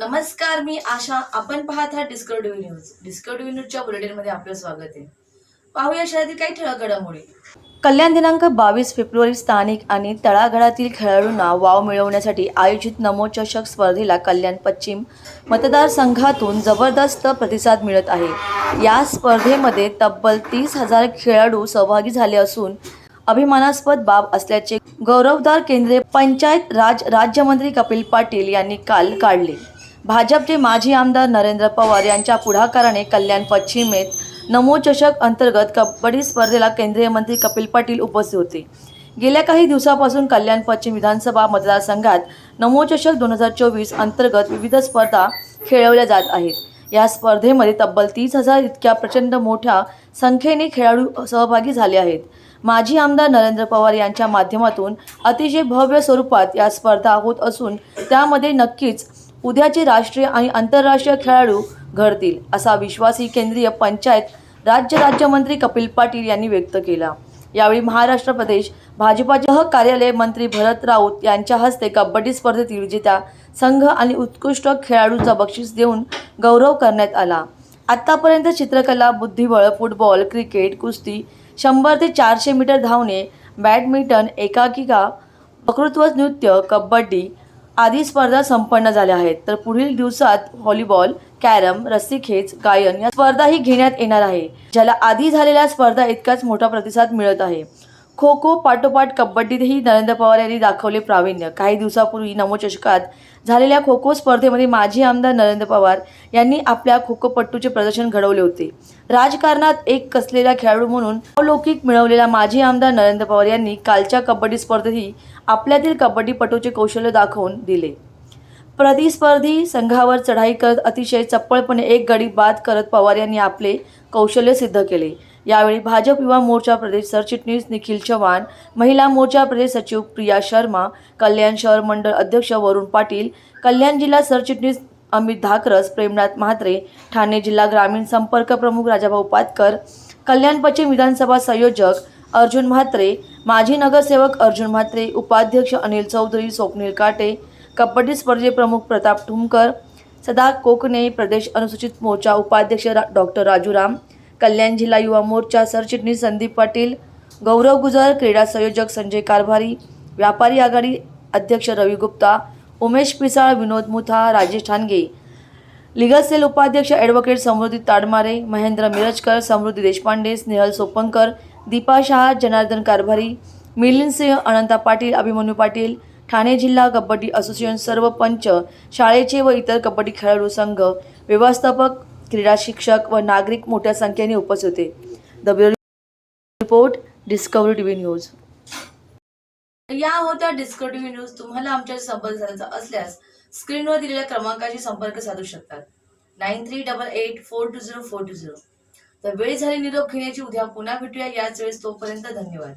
नमस्कार मी आशा. आपण पाहत आहात डिस्कवरी न्यूज डिस्कवरी न्यूजच्या बुलेटिनमध्ये आपलं स्वागत आहे. पाहूया शहरातील काही ठळक घडामोडी कल्याण दिनांक बावीस फेब्रुवारी स्थानिक आणि तळागाळातील खेळाडूंना वाव मिळवण्यासाठी आयोजित नमो चषक स्पर्धेला कल्याण पश्चिम मतदारसंघातून जबरदस्त प्रतिसाद मिळत आहे. या स्पर्धेमध्ये तब्बल तीस हजार खेळाडू सहभागी झाले असून अभिमानास्पद बाब असल्याचे गौरवदार केंद्रीय पंचायत राज राज्यमंत्री कपिल पाटील यांनी काल काढले. भाजपचे माजी आमदार नरेंद्र पवार यांच्या पुढाकाराने कल्याण पश्चिमेत नमोचषक अंतर्गत कबड्डी स्पर्धेला केंद्रीय मंत्री कपिल पाटील उपस्थित होते. गेल्या काही दिवसापासून कल्याण पश्चिम विधानसभा मतदारसंघात नमोचषक दोन हजार चोवीस अंतर्गत विविध स्पर्धा खेळवल्या जात आहेत. या स्पर्धेमध्ये तब्बल तीस हजार इतक्या प्रचंड मोठ्या संख्येने खेळाडू सहभागी झाले आहेत. माजी आमदार नरेंद्र पवार यांच्या माध्यमातून अतिशय भव्य स्वरूपात या स्पर्धा होत असून त्यामध्ये नक्कीच उद्याचे राष्ट्रीय आणि आंतरराष्ट्रीय खेळाडू घडतील असा विश्वासही केंद्रीय पंचायत राज्य राज्यमंत्री कपिल पाटील यांनी व्यक्त केला. यावेळी महाराष्ट्र प्रदेश भाजपाचे कार्यालय मंत्री भरत राऊत यांच्या हस्ते कबड्डी स्पर्धेतील विजेत्या संघ आणि उत्कृष्ट खेळाडूंचा बक्षीस देऊन गौरव करण्यात आला. आत्तापर्यंत चित्रकला बुद्धिबळ फुटबॉल क्रिकेट कुस्ती शंभर ते चारशे मीटर धावणे बॅडमिंटन एकाकिका वकृत्व नृत्य कबड्डी आधी स्पर्धा संपन्न झाल्या आहेत. तर पुढील दिवसात व्हॉलीबॉल कॅरम रस्सीखेच गायन या स्पर्धाही घेण्यात येणार आहे. ज्याला आधी झालेल्या स्पर्धा इतकाच मोठा प्रतिसाद मिळत आहे. खो खो पाठोपाठ कबड्डीतही नरेंद्र पवार यांनी दाखवले प्रावीण्य. काही दिवसापूर्वी नमोचषकात झालेल्या खो खो स्पर्धेमध्ये माजी आमदार नरेंद्र पवार यांनी आपल्या खो खोपट्टूचे प्रदर्शन घडवले होते. राजकारणात एक कसलेला खेळाडू म्हणून अवलौकिक मिळवलेला माजी आमदार नरेंद्र पवार यांनी कालच्या कबड्डी स्पर्धेतही आपल्यातील कबड्डीपटूचे कौशल्य दाखवून दिले. प्रतिस्पर्धी संघावर चढाई करत अतिशय चप्पळपणे एक गडी बाद करत पवार यांनी आपले कौशल्य सिद्ध केले. यावेळी भाजप युवा मोर्चा प्रदेश सरचिटणीस निखिल चव्हाण महिला मोर्चा प्रदेश सचिव प्रिया शर्मा कल्याण शहर मंडळ अध्यक्ष वरुण पाटील कल्याण जिल्हा सरचिटणीस अमित धाकरस प्रेमनाथ म्हात्रे ठाणे जिल्हा ग्रामीण संपर्क प्रमुख राजाभाऊ पातकर कल्याण पश्चिम विधानसभा संयोजक अर्जुन म्हात्रे माजी नगरसेवक अर्जुन म्हात्रे उपाध्यक्ष अनिल चौधरी स्वप्नील काटे कबड्डी स्पर्धे प्रमुख प्रताप ठुमकर सदा कोकणे प्रदेश अनुसूचित मोर्चा उपाध्यक्ष डॉक्टर राजूराम कल्याण जिल्हा युवा मोर्चा सरचिटणीस संदीप पाटील गौरव गुजर क्रीडा संयोजक संजय कारभारी व्यापारी आघाडी अध्यक्ष रवी गुप्ता उमेश पिसाळ विनोद मुथा राजेश ठाणगे. लिगल सेल उपाध्यक्ष ॲडव्होकेट समृद्धी ताडमारे महेंद्र मिरजकर समृद्धी देशपांडे स्नेहल सोपंकर दीपा शहा जनार्दन कारभारी मिलिंद सिंह अनंता पाटील अभिमन्यू पाटील ठाणे जिल्हा कबड्डी असोसिएशन सर्व पंच शाळेचे व इतर कबड्डी खेळाडू संघ व्यवस्थापक क्रीडा शिक्षक व नागरिक मोठ्या संख्येने उपस्थित होते. The report Discovery TV news या होत्या डिस्कवरी टीव्ही न्यूज तुम्हाला आमच्या संपर्क साधायचा असल्यास स्क्रीनवर दिलेल्या क्रमांकाशी संपर्क साधू शकतात. Nine three double eight four two zero four two zero तर वेळ झाली निरोप घेण्याची उद्या पुन्हा भेटूया. याच वेळेस तोपर्यंत धन्यवाद.